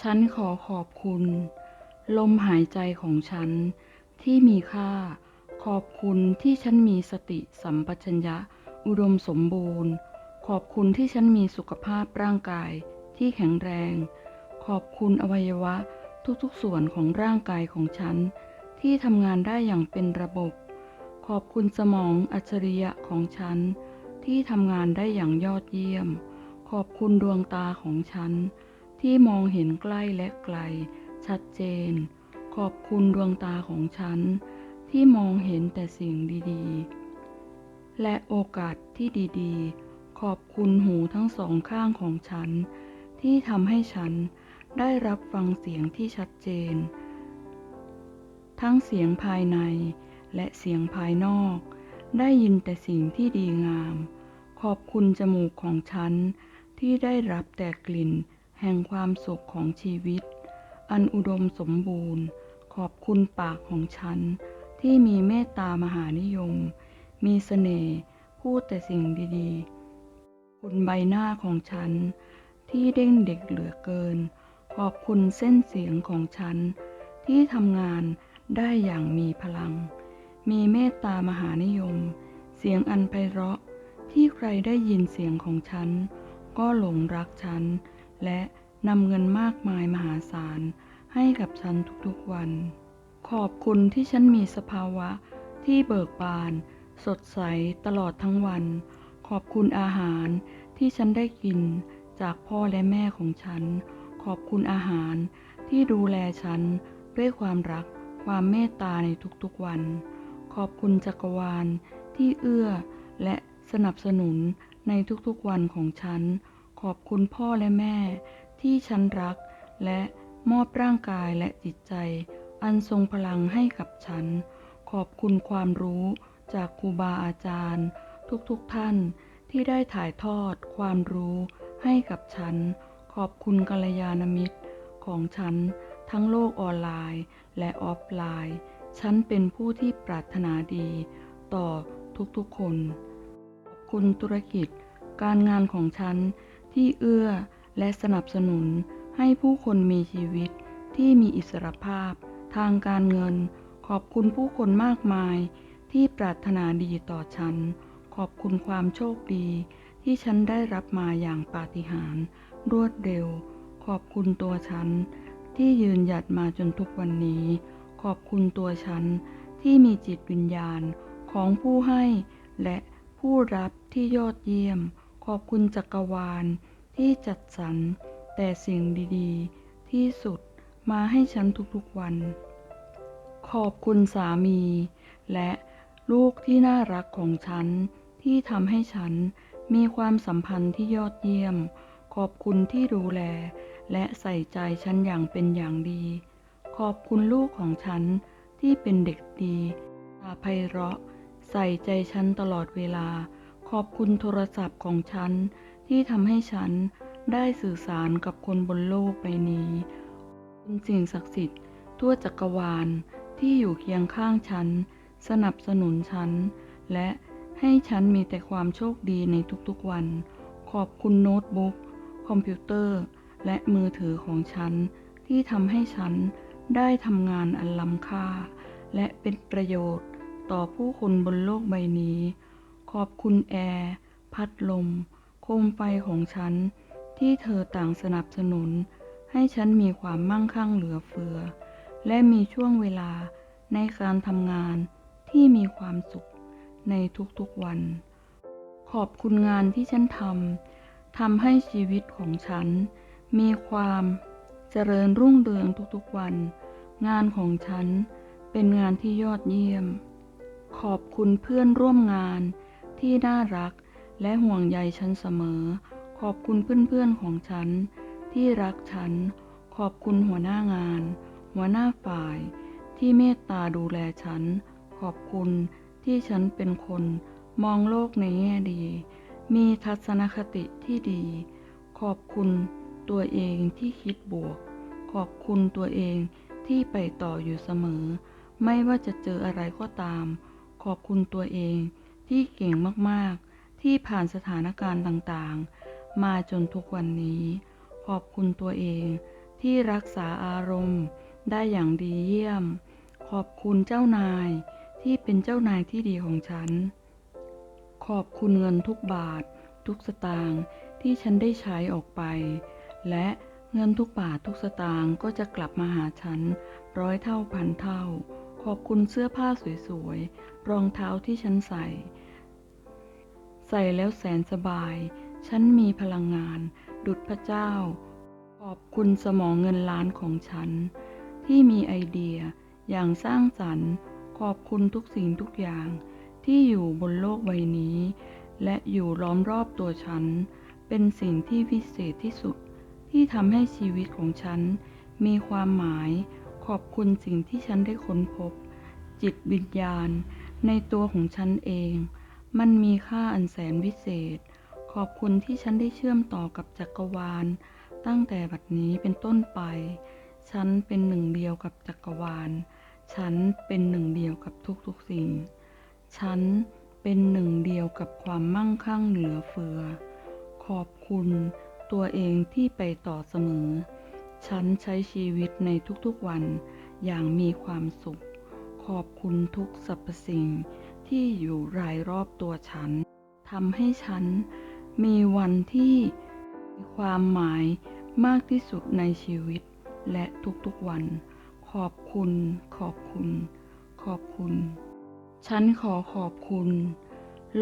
ฉันขอขอบคุณ ลมหายใจของฉันที่มีค่า ขอบคุณที่ฉันมีสติสัมปชัญญะ อุดมสมบูรณ์ ขอบคุณที่ฉันมีสุขภาพร่างกายที่แข็งแรง ขอบคุณอวัยวะทุกๆส่วนของร่างกายของฉัน ที่ทำงานได้อย่างเป็นระบบ ขอบคุณสมองอัจฉริยะของฉัน ที่ทำงานได้อย่างยอดเยี่ยม ขอบคุณดวงตาของฉัน ที่มองเห็นใกล้และไกล ชัดเจน ขอบคุณดวงตาของฉัน ที่มองเห็นแต่สิ่งดีๆ และโอกาสที่ดีๆ ขอบคุณหูทั้งสองข้างของฉัน ที่ทำให้ฉันได้รับฟังเสียงที่ชัดเจน ทั้งเสียงภายในและเสียงภายนอก ได้ยินแต่สิ่งที่ดีงาม ขอบคุณจมูกของฉันที่ได้รับแต่กลิ่น แห่งความสุขของชีวิต อันอุดมสมบูรณ์ ขอบคุณปากของฉัน ที่มีเมตตามหานิยม มีเสน่ห์พูดแต่สิ่งดีๆ คุณใบหน้าของฉัน ที่เด้งเด็กเหลือเกิน ขอบคุณเส้นเสียงของฉัน ที่ทำงานได้อย่างมีพลัง มีเมตตามหานิยม เสียงอันไพเราะที่ใครได้ยินเสียงของฉัน ก็หลงรักฉัน และนำเงินมากมายมหาศาลให้กับฉันทุกๆวัน ขอบคุณที่ฉันมีสภาวะที่เบิกบาน สดใสตลอดทั้งวัน ขอบคุณอาหารที่ฉันได้กินจากพ่อและแม่ของฉัน ขอบคุณอาหารที่ดูแลฉันด้วยความรักความเมตตาในทุกๆวัน ขอบคุณจักรวาลที่เอื้อและสนับสนุนในทุกๆวันของฉัน ขอบคุณพ่อและแม่ ที่ฉันรัก และมอบร่างกายและจิตใจ อันทรงพลังให้กับฉัน ขอบคุณความรู้จากครูบาอาจารย์ ทุกๆทท่านที่ได้ถ่ายทอดความรู้ให้กับฉัน ขอบคุณกัลยาณมิตรของฉันทั้งโลกออนไลน์และออฟไลน์ ฉันเป็นผู้ที่ปรารถนาดี ต่อทุกๆคน ขอบคุณธุรกิจ การงานของฉัน ที่เอื้อและสนับสนุนให้ผู้คนมีชีวิตที่มีอิสรภาพ ทางการเงิน ขอบคุณผู้คนมากมายที่ปรารถนาดีต่อฉัน ขอบคุณความโชคดี ที่ฉันได้รับมาอย่างปาฏิหาริย์รวดเร็ว ขอบคุณตัวฉัน ที่ยืนหยัดมาจนทุกวันนี้ ขอบคุณตัวฉัน ที่มีจิตวิญญาณของผู้ให้ และผู้รับที่ยอดเยี่ยม ขอบคุณจักรวาลที่จัดสรรแต่สิ่งดีๆ ที่สุดมาให้ฉันทุกๆวัน ขอบคุณสามี และลูกที่น่ารักของฉันที่ทำให้ฉันมีความสัมพันธ์ที่ยอดเยี่ยม ขอบคุณที่ดูแล และใส่ใจฉันอย่างเป็นอย่างดี ขอบคุณลูกของฉันที่เป็นเด็กดีตาไพเราะ ใส่ใจฉันตลอดเวลา ขอบคุณโทรศัพท์ของฉัน ที่ทำให้ฉันได้สื่อสารกับคนบนโลกใบนี้ คุณสิ่งศักดิ์สิทธิ์ทั่วจักรวาลที่อยู่เคียงข้างฉัน สนับสนุนฉัน และให้ฉันมีแต่ความโชคดีในทุกๆวัน ขอบคุณโน้ตบุ๊ก คอมพิวเตอร์ และมือถือของฉัน ที่ทำให้ฉันได้ทำงานอันล้ำค่า และเป็นประโยชน์ต่อผู้คนบนโลกใบนี้ ขอบคุณแอร์ พัดลม โคมไฟของฉัน ที่เธอต่างสนับสนุน ให้ฉันมีความมั่งคั่งเหลือเฟือ และมีช่วงเวลาในการทำงานที่มีความสุขในทุกๆวัน ขอบคุณงานที่ฉันทำทำให้ชีวิตของฉัน มีความเจริญรุ่งเรืองทุกๆวัน งานของฉันเป็นงานที่ยอดเยี่ยม ขอบคุณเพื่อนร่วมงาน ที่น่ารักและห่วงใยฉันเสมอ ขอบคุณเพื่อนๆของฉัน ที่รักฉัน ขอบคุณหัวหน้างาน หัวหน้าฝ่าย ที่เมตตาดูแลฉัน ขอบคุณที่ฉันเป็นคนมองโลกในแง่ดี มีทัศนคติที่ดี ขอบคุณตัวเองที่คิดบวก ขอบคุณตัวเองที่ไปต่ออยู่เสมอ ไม่ว่าจะเจออะไรก็ตาม ขอบคุณตัวเอง ที่เก่งมากๆ ที่ผ่านสถานการณ์ต่างๆ มาจนทุกวันนี้ ขอบคุณตัวเองที่รักษาอารมณ์ได้อย่างดีเยี่ยม ขอบคุณเจ้านายที่เป็นเจ้านายที่ดีของฉัน ขอบคุณเงินทุกบาท ทุกสตางค์ที่ฉันได้ใช้ออกไป และเงินทุกบาททุกสตางค์ก็จะกลับมาหาฉันร้อยเท่าพันเท่า ขอบคุณเสื้อผ้าสวยๆ รองเท้าที่ฉันใส่ ใส่แล้วแสนสบาย ฉันมีพลังงาน ดุจพระเจ้า ขอบคุณสมองเงินล้านของฉัน ที่มีไอเดียอย่างสร้างสรรค์ ขอบคุณทุกสิ่งทุกอย่าง ที่อยู่บนโลกใบนี้ และอยู่ล้อมรอบตัวฉัน เป็นสิ่งที่พิเศษที่สุดที่ทำให้ชีวิตของฉัน มีความหมาย ขอบคุณสิ่งที่ฉันได้ค้นพบ จิตวิญญาณ ในตัวของฉันเอง มันมีค่าอันแสนวิเศษ ขอบคุณที่ฉันได้เชื่อมต่อกับจักรวาล ตั้งแต่บัดนี้เป็นต้นไป ฉันเป็นหนึ่งเดียวกับจักรวาล ฉันเป็นหนึ่งเดียวกับทุกๆสิ่ง ฉันเป็นหนึ่งเดียวกับความมั่งคั่งเหลือเฟือ ขอบคุณตัวเองที่ไปต่อเสมอ ฉันใช้ชีวิตในทุกๆวันอย่างมีความสุข ขอบคุณทุกสรรพสิ่งที่อยู่รายรอบตัวฉันทำให้ฉันมีวันที่มีความหมายมากที่สุดในชีวิตและทุกๆวัน ขอบคุณ ขอบคุณ ขอบคุณ ฉันขอขอบคุณ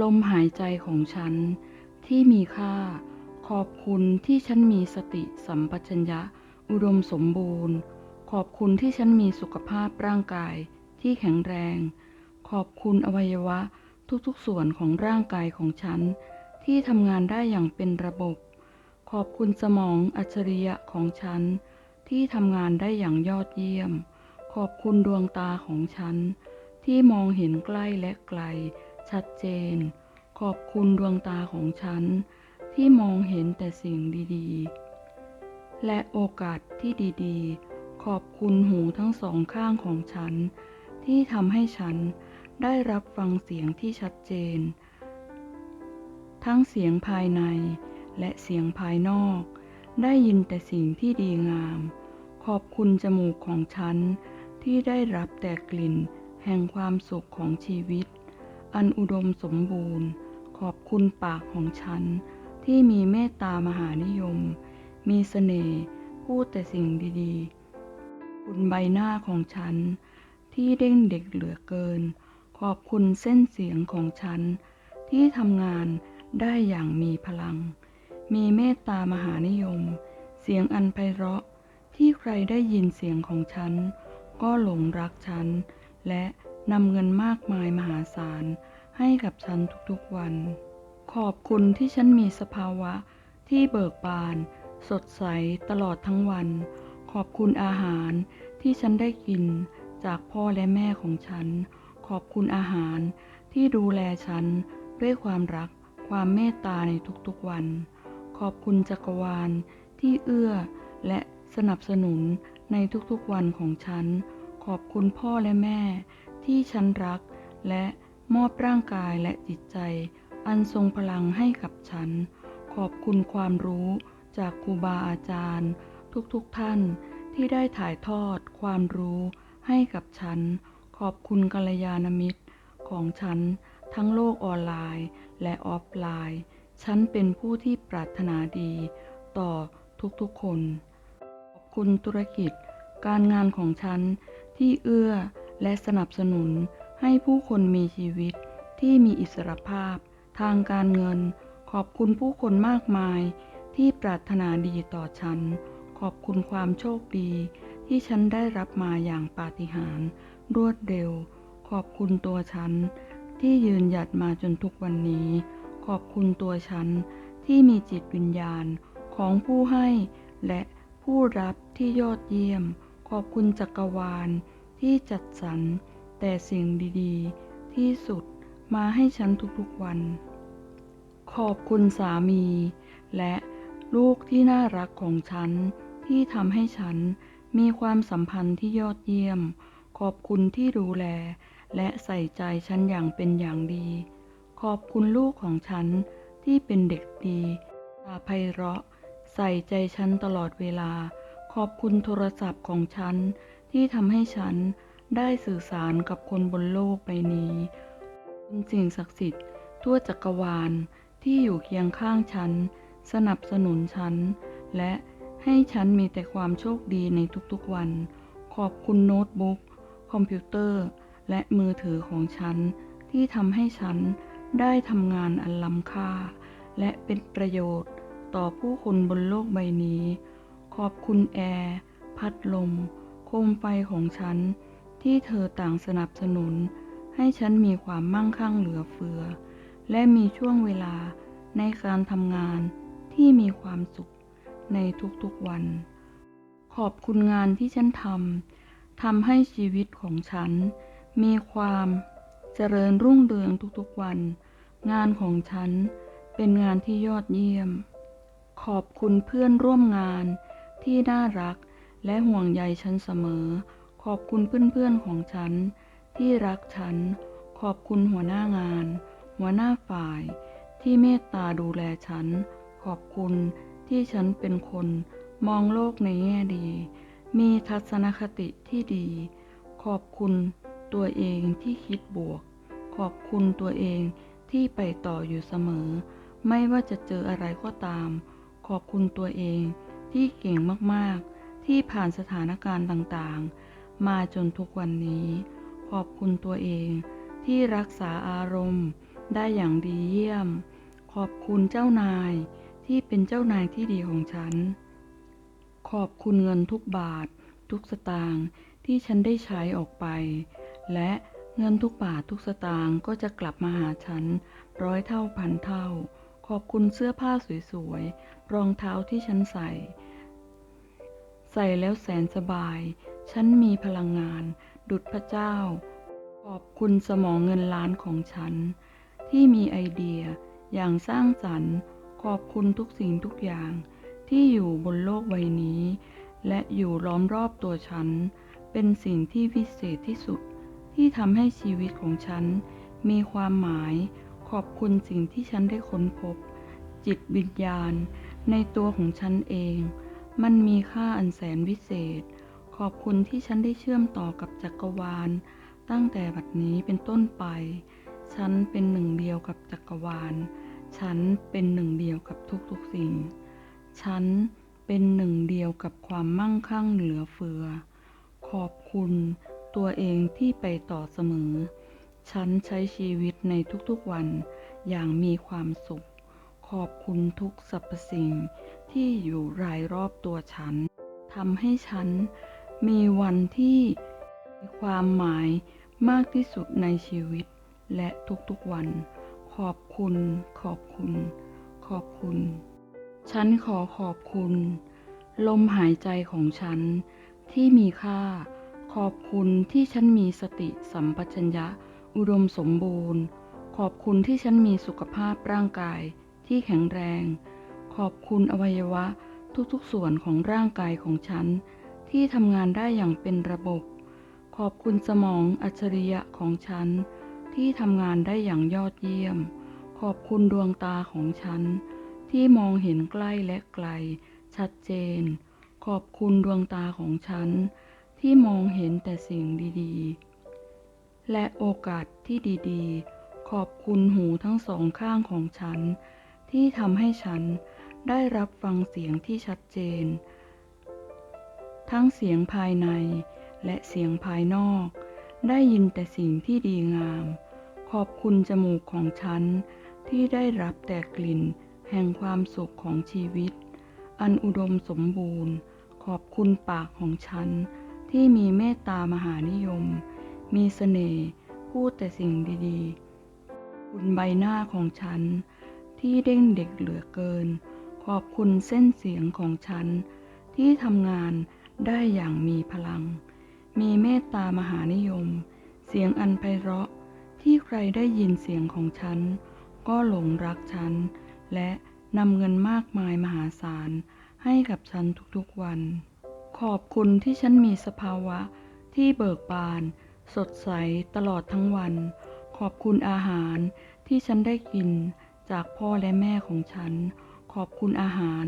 ลมหายใจของฉันที่มีค่า ขอบคุณที่ฉันมีสติสัมปชัญญะ อุดมสมบูรณ์ ขอบคุณที่ฉันมีสุขภาพร่างกายที่แข็งแรง ขอบคุณอวัยวะทุกๆส่วนของร่างกายของฉัน ที่ทำงานได้อย่างเป็นระบบ ขอบคุณสมองอัจฉริยะของฉัน ที่ทำงานได้อย่างยอดเยี่ยม ขอบคุณดวงตาของฉัน ที่มองเห็นใกล้และไกล ชัดเจน ขอบคุณดวงตาของฉัน ที่มองเห็นแต่สิ่งดี ๆ และโอกาสที่ดีๆ ขอบคุณหูทั้งสองข้างของฉัน ที่ทำให้ฉันได้รับฟังเสียงที่ชัดเจน ทั้งเสียงภายในและเสียงภายนอก ได้ยินแต่สิ่งที่ดีงาม ขอบคุณจมูกของฉัน ที่ได้รับแต่กลิ่นแห่งความสุขของชีวิต อันอุดมสมบูรณ์ ขอบคุณปากของฉัน ที่มีเมตตามหานิยม มีเสน่ห์พูดแต่สิ่งดีๆ คุณใบหน้าของฉัน ที่เด้งเด็กเหลือเกิน ขอบคุณเส้นเสียงของฉัน ที่ทำงานได้อย่างมีพลัง มีเมตตามหานิยม เสียงอันไพเราะ ที่ใครได้ยินเสียงของฉัน ก็หลงรักฉัน และนำเงินมากมายมหาศาล ให้กับฉันทุกๆวัน ขอบคุณที่ฉันมีสภาวะที่เบิกบาน สดใสตลอดทั้งวัน ขอบคุณอาหารที่ฉันได้กินจากพ่อและแม่ของฉัน ขอบคุณอาหารที่ดูแลฉันด้วยความรักความเมตตาในทุกๆวัน ขอบคุณจักรวาลที่เอื้อและสนับสนุนในทุกๆวันของฉัน ขอบคุณพ่อและแม่ ที่ฉันรัก และมอบร่างกายและจิตใจ อันทรงพลังให้กับฉัน ขอบคุณความรู้ จากครูบาอาจารย์ ทุกๆทท่านที่ได้ถ่ายทอดความรู้ให้กับฉัน ขอบคุณกัลยาณมิตรของฉันทั้งโลกออนไลน์และออฟไลน์ ฉันเป็นผู้ที่ปรารถนาดี ต่อทุกๆคน ขอบคุณธุรกิจ การงานของฉันที่เอื้อและสนับสนุนให้ผู้คนมีชีวิตที่มีอิสรภาพ ทางการเงิน ขอบคุณผู้คนมากมาย ที่ปรารถนาดีต่อฉัน ขอบคุณความโชคดี ที่ฉันได้รับมาอย่างปาฏิหาริย์รวดเร็ว ขอบคุณตัวฉัน ที่ยืนหยัดมาจนทุกวันนี้ ขอบคุณตัวฉัน ที่มีจิตวิญญาณของผู้ให้และผู้รับที่ยอดเยี่ยม ขอบคุณจักรวาลที่จัดสรรแต่สิ่งดีๆ ที่สุดมาให้ฉันทุกๆวัน ขอบคุณสามี และ ลูกที่น่ารักของฉัน ที่ทำให้ฉันมีความสัมพันธ์ที่ยอดเยี่ยม ขอบคุณที่ดูแล และใส่ใจฉันอย่างเป็นอย่างดี ขอบคุณลูกของฉันที่เป็นเด็กดีตาไพเราะ ใส่ใจฉันตลอดเวลาขขอบคุณโทรศัพท์ของฉัน ที่ทำให้ฉันได้สื่อสารกับคนบนโลกใบนี้ คุณสิ่งศักดิ์สิทธิ์ทั่วจักรวาลที่อยู่เคียงข้างฉัน สนับสนุนฉัน และให้ฉันมีแต่ความโชคดีในทุกๆวัน ขอบคุณโน้ตบุ๊ก คอมพิวเตอร์ และมือถือของฉัน ที่ทำให้ฉันได้ทำงานอันล้ำค่า และเป็นประโยชน์ต่อผู้คนบนโลกใบนี้ ขอบคุณแอร์ พัดลม โคมไฟของฉัน ที่เธอต่างสนับสนุน ให้ฉันมีความมั่งคั่งเหลือเฟือ และมีช่วงเวลาในการทำงาน ที่มีความสุขในทุกๆวัน ขอบคุณงานที่ฉันทำทำให้ชีวิตของฉัน มีความเจริญรุ่งเรืองทุกๆวัน งานของฉันเป็นงานที่ยอดเยี่ยม ขอบคุณเพื่อนร่วมงานที่น่ารักและห่วงใยฉันเสมอ ขอบคุณเพื่อนๆของฉัน ที่รักฉัน ขอบคุณหัวหน้างาน หัวหน้าฝ่าย ที่เมตตาดูแลฉัน ขอบคุณที่ฉันเป็นคนมองโลกในแง่ดี มีทัศนคติที่ดี ขอบคุณตัวเองที่คิดบวก ขอบคุณตัวเองที่ไปต่ออยู่เสมอ ไม่ว่าจะเจออะไรก็ตาม ขอบคุณตัวเองที่เก่งมากๆ ที่ผ่านสถานการณ์ต่างๆ มาจนทุกวันนี้ ขอบคุณตัวเองที่รักษาอารมณ์ได้อย่างดีเยี่ยม ขอบคุณเจ้านาย ที่เป็นเจ้านายที่ดีของฉัน ขอบคุณเงินทุกบาท ทุกสตางค์ที่ฉันได้ใช้ออกไป และเงินทุกบาททุกสตางค์ก็จะกลับมาหาฉัน ร้อยเท่าพันเท่า ขอบคุณเสื้อผ้าสวยๆ รองเท้าที่ฉันใส่ ใส่แล้วแสนสบาย ฉันมีพลังงาน ดุจพระเจ้า ขอบคุณสมองเงินล้านของฉัน ที่มีไอเดียอย่างสร้างสรรค์ ขอบคุณทุกสิ่งทุกอย่างที่อยู่บนโลกใบนี้ และอยู่ล้อมรอบตัวฉัน เป็นสิ่งที่วิเศษที่สุด ที่ทำให้ชีวิตของฉัน มีความหมาย ขอบคุณสิ่งที่ฉันได้ค้นพบ จิตวิญญาณ ในตัวของฉันเอง มันมีค่าอันแสนวิเศษ ขอบคุณที่ฉันได้เชื่อมต่อกับจักรวาล ตั้งแต่บัดนี้เป็นต้นไป ฉันเป็นหนึ่งเดียวกับจักรวาล ฉันเป็นหนึ่งเดียวกับทุกๆสิ่ง ฉันเป็นหนึ่งเดียวกับความมั่งคั่งเหลือเฟือ ขอบคุณตัวเองที่ไปต่อเสมอ ฉันใช้ชีวิตในทุกๆวันอย่างมีความสุข ขอบคุณทุกสรรพสิ่งที่อยู่รายรอบตัวฉันทำให้ฉันมีวันที่มีความหมายมากที่สุดในชีวิตและทุกๆวัน ขอบคุณ ขอบคุณ ขอบคุณ ฉันขอขอบคุณ ลมหายใจของฉันที่มีค่า ขอบคุณที่ฉันมีสติสัมปชัญญะ อุดมสมบูรณ์ ขอบคุณที่ฉันมีสุขภาพร่างกายที่แข็งแรง ขอบคุณอวัยวะทุกๆส่วนของร่างกายของฉัน ที่ทำงานได้อย่างเป็นระบบ ขอบคุณสมองอัจฉริยะของฉัน ที่ทำงานได้อย่างยอดเยี่ยม ขอบคุณดวงตาของฉัน ที่มองเห็นใกล้และไกล ชัดเจน ขอบคุณดวงตาของฉัน ที่มองเห็นแต่สิ่งดีๆ และโอกาสที่ดีๆ ขอบคุณหูทั้งสองข้างของฉัน ที่ทำให้ฉันได้รับฟังเสียงที่ชัดเจน ทั้งเสียงภายในและเสียงภายนอก ได้ยินแต่สิ่งที่ดีงาม ขอบคุณจมูกของฉันที่ได้รับแต่กลิ่นแห่งความสุขของชีวิต อันอุดมสมบูรณ์ ขอบคุณปากของฉันที่มีเมตตามหานิยม มีเสน่ห์พูดแต่สิ่งดีๆ คุณใบหน้าของฉันที่เด้งเด็กเหลือเกิน ขอบคุณเส้นเสียงของฉันที่ทำงานได้อย่างมีพลัง มีเมตตามหานิยม เสียงอันไพเราะ ที่ใครได้ยินเสียงของฉัน ก็หลงรักฉัน และนำเงินมากมายมหาศาล ให้กับฉันทุกๆวัน ขอบคุณที่ฉันมีสภาวะที่เบิกบาน สดใสตลอดทั้งวัน ขอบคุณอาหารที่ฉันได้กินจากพ่อและแม่ของฉัน ขอบคุณอาหาร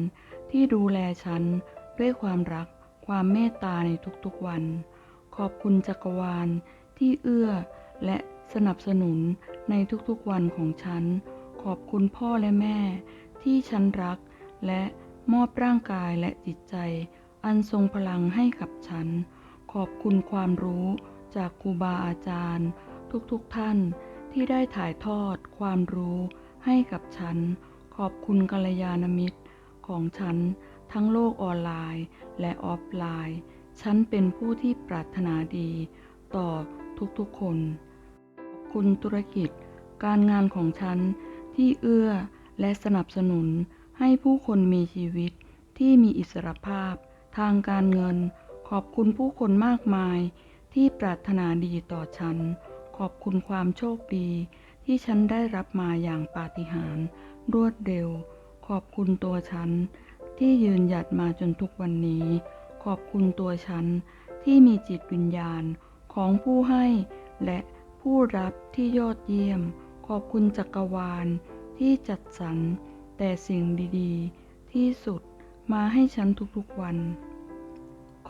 ที่ดูแลฉันด้วยความรักความเมตตาในทุกๆวัน ขอบคุณจักรวาลที่เอื้อและ สนับสนุนในทุกๆวันของฉัน ขอบคุณพ่อและแม่ ที่ฉันรัก และมอบร่างกายและจิตใจ อันทรงพลังให้กับฉัน ขอบคุณความรู้จากครูบาอาจารย์ ทุกๆท่านที่ได้ถ่ายทอดความรู้ให้กับฉัน ขอบคุณกัลยาณมิตรของฉันทั้งโลกออนไลน์และออฟไลน์ ฉันเป็นผู้ที่ปรารถนาดี ต่อทุกๆคน คุณธุรกิจ การงานของฉัน ที่เอื้อและสนับสนุนให้ผู้คนมีชีวิตที่มีอิสรภาพ ทางการเงิน ขอบคุณผู้คนมากมาย ที่ปรารถนาดีต่อฉัน ขอบคุณความโชคดี ที่ฉันได้รับมาอย่างปาฏิหาริย์รวดเร็ว ขอบคุณตัวฉัน ที่ยืนหยัดมาจนทุกวันนี้ ขอบคุณตัวฉัน ที่มีจิตวิญญาณของผู้ให้และ ผู้รับที่ยอดเยี่ยม ขอบคุณจักรวาล ที่จัดสรรแต่สิ่งดีๆ ที่สุดมาให้ฉันทุกๆวัน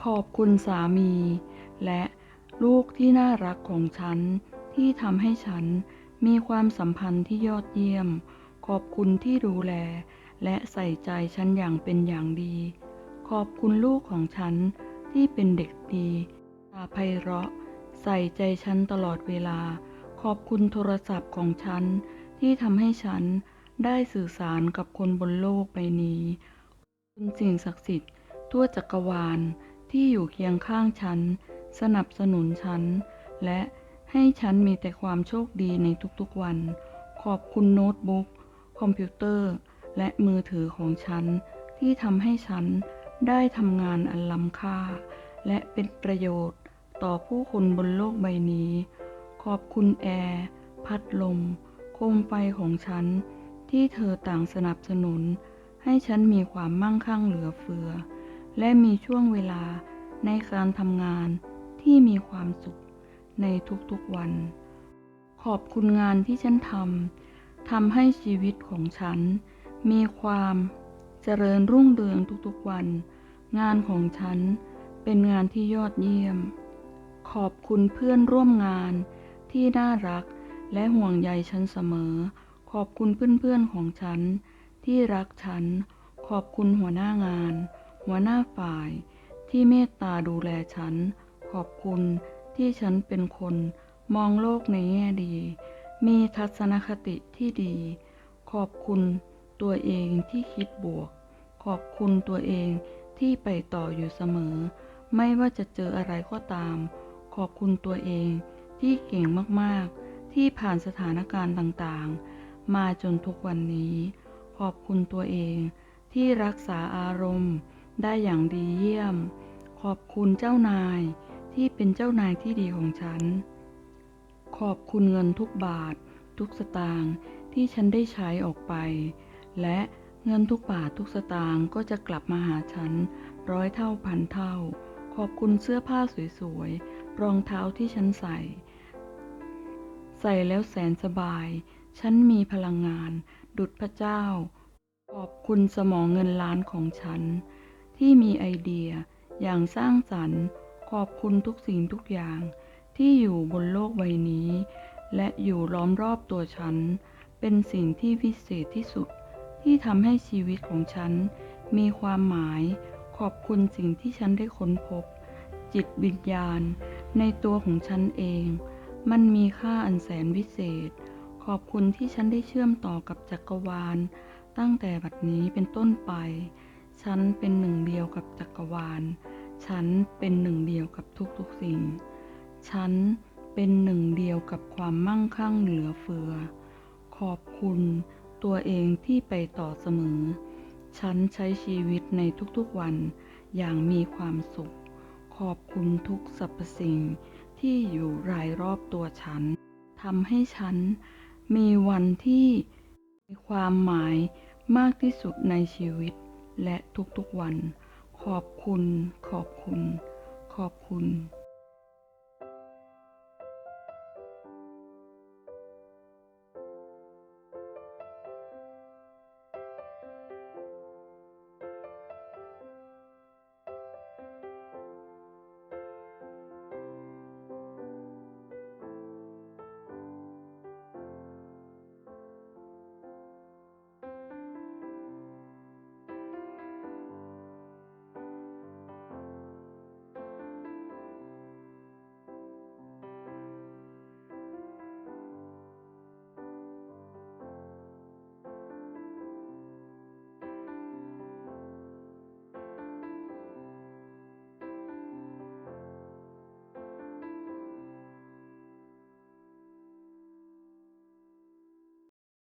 ขอบคุณสามี และลูกที่น่ารักของฉัน ที่ทำให้ฉันมีความสัมพันธ์ที่ยอดเยี่ยม ขอบคุณที่ดูแล และใส่ใจฉันอย่างเป็นอย่างดี ขอบคุณลูกของฉันที่เป็นเด็กดีตาไพเราะ ใส่ใจฉันตลอดเวลา ขอบคุณโทรศัพท์ของฉัน ที่ทำให้ฉันได้สื่อสารกับคนบนโลกใบนี้ คุณสิ่งศักดิ์สิทธิ์ ทั่วจักรวาลที่อยู่เคียงข้างฉัน สนับสนุนฉัน และให้ฉันมีแต่ความโชคดีในทุกๆวัน ขอบคุณโน้ตบุ๊ก คอมพิวเตอร์ และมือถือของฉัน ที่ทำให้ฉันได้ทำงานอันล้ำค่า และเป็นประโยชน์ ต่อผู้คนบนโลกใบนี้ ขอบคุณแอร์ พัดลม โคมไฟของฉัน ที่เธอต่างสนับสนุน ให้ฉันมีความมั่งคั่งเหลือเฟือ และมีช่วงเวลาในการทำงานที่มีความสุขในทุกๆวัน ขอบคุณงานที่ฉันทำทำให้ชีวิตของฉัน มีความเจริญรุ่งเรืองทุกๆวัน งานของฉันเป็นงานที่ยอดเยี่ยม ขอบคุณเพื่อนร่วมงานที่น่ารักและห่วงใยฉันเสมอ ขอบคุณเพื่อนๆของฉัน ที่รักฉัน ขอบคุณหัวหน้างาน หัวหน้าฝ่าย ที่เมตตาดูแลฉัน ขอบคุณที่ฉันเป็นคนมองโลกในแง่ดี มีทัศนคติที่ดี ขอบคุณตัวเองที่คิดบวก ขอบคุณตัวเองที่ไปต่ออยู่เสมอ ไม่ว่าจะเจออะไรก็ตาม อบคุณตัวเองที่เก่งมากๆ ที่ผ่านสถานการณ์ต่างๆ มาจนทุกวันนี้ ขอบคุณตัวเองที่รักษาอารมณ์ได้อย่างดีเยี่ยม ขอบคุณเจ้านายที่เป็นเจ้านายที่ดีของฉัน ขอบคุณเงินทุกบาท ทุกสตางค์ที่ฉันได้ใช้ออกไป และเงินทุกบาททุกสตางค์ก็จะกลับมาหาฉันร้อยเท่าพันเท่า ขอบคุณเสื้อผ้าสวยๆ รองเท้าที่ฉันใส่ ใส่แล้วแสนสบาย ฉันมีพลังงาน ดุจพระเจ้า ขอบคุณสมองเงินล้านของฉัน ที่มีไอเดียอย่างสร้างสรรค์ ขอบคุณทุกสิ่งทุกอย่าง ที่อยู่บนโลกใบนี้ และอยู่ล้อมรอบตัวฉัน เป็นสิ่งที่วิเศษที่สุด ที่ทำให้ชีวิตของฉัน มีความหมาย ขอบคุณสิ่งที่ฉันได้ค้นพบ จิตวิญญาณ ในตัวของฉันเอง มันมีค่าอันแสนวิเศษ ขอบคุณที่ฉันได้เชื่อมต่อกับจักรวาล ตั้งแต่บัดนี้เป็นต้นไป ฉันเป็นหนึ่งเดียวกับจักรวาล ฉันเป็นหนึ่งเดียวกับทุกๆสิ่ง ฉันเป็นหนึ่งเดียวกับความมั่งคั่งเหลือเฟือ ขอบคุณตัวเองที่ไปต่อเสมอ ฉันใช้ชีวิตในทุกๆวันอย่างมีความสุข ขอบคุณทุกสรรพสิ่งที่อยู่รายรอบตัวฉันทำให้ฉันมีวันที่มีความหมายมากที่สุดในชีวิต และทุกๆวัน ขอบคุณ ขอบคุณ ขอบคุณ